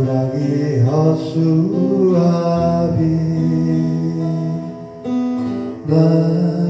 소랑이 하수아비. 나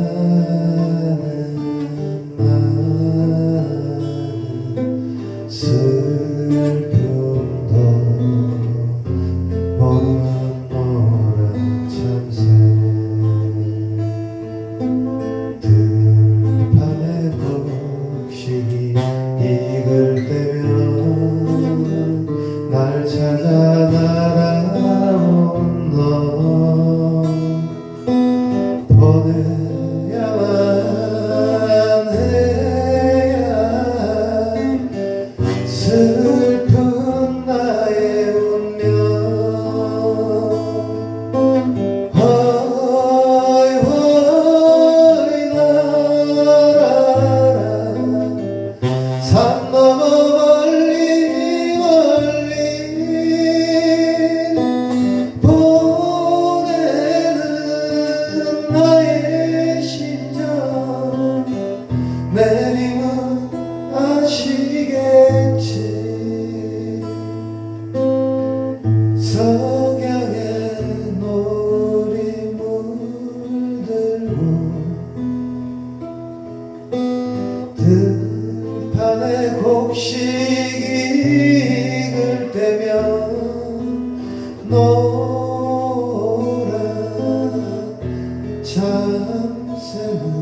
하나님은 아시겠지. 석양의 노리 물들고 들판에 곡식 익을 때면 노란 참새는